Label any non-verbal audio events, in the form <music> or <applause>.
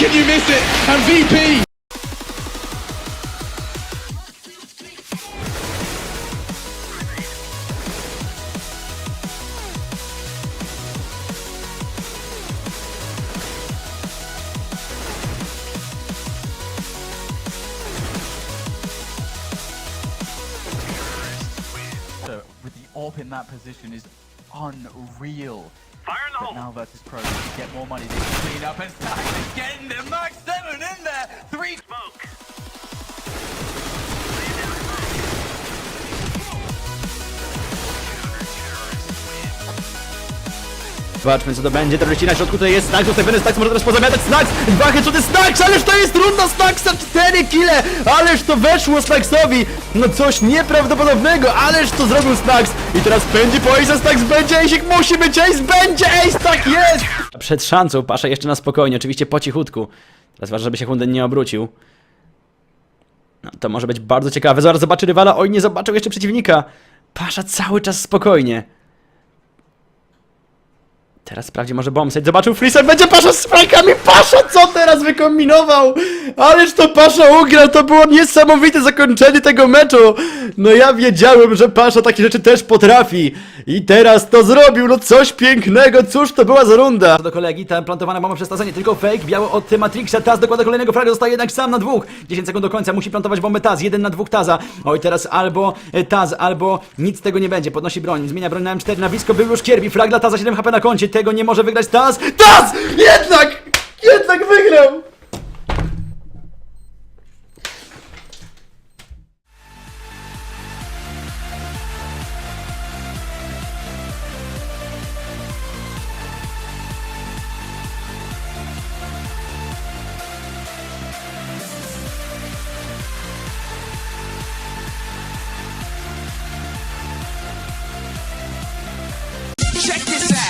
You you miss it. And VP So, with the AWP in that position is unreal. Fire in the But hole. now versus Pro, get more money, they clean up and <laughs> is getting them. Max 7 in there. Three. Smoke. Zobaczmy co to będzie, terroryści na środku tutaj jest Snax, ustawiony Snax, może teraz pozamiatać Snax, dwa headshoty Snax, ależ to jest runda Snaxa, cztery kile, ależ to weszło Snaxowi, no coś nieprawdopodobnego, ależ to zrobił Snax i teraz będzie po Ace'a, Snax będzie Ace'ik, musi być Ace, będzie Ace, tak jest! Przed szansą, Pasza jeszcze na spokojnie, oczywiście po cichutku, teraz ważne, żeby się Hunden nie obrócił. No, to może być bardzo ciekawe, zaraz zobaczy rywala, oj nie zobaczył jeszcze przeciwnika, Pasza cały czas spokojnie. Teraz sprawdzi może bombset. Zobaczył Freezer, będzie Pasza z spajkami. Pasza, co teraz wykombinował? Ależ to Pasza ugrał, to było niesamowite zakończenie tego meczu. No ja wiedziałem, że Pasza takie rzeczy też potrafi. I teraz to zrobił, no coś pięknego, cóż to była za runda. Do kolegi, tam plantowana bomba przez Taza, nie tylko fake, biało od Matrixa, Taz dokłada kolejnego fraga, zostaje jednak sam na dwóch. 10 sekund do końca, musi plantować bombę Taz, jeden na dwóch Taza. Oj, teraz albo e, Taz, albo nic z tego nie będzie, podnosi broń, zmienia broń na M4, na blisko był już Kierbi, frag dla Taza, 7 HP na koncie, tego nie może wygrać Taz. Taz! Jednak! Jednak wygrał! Check this out.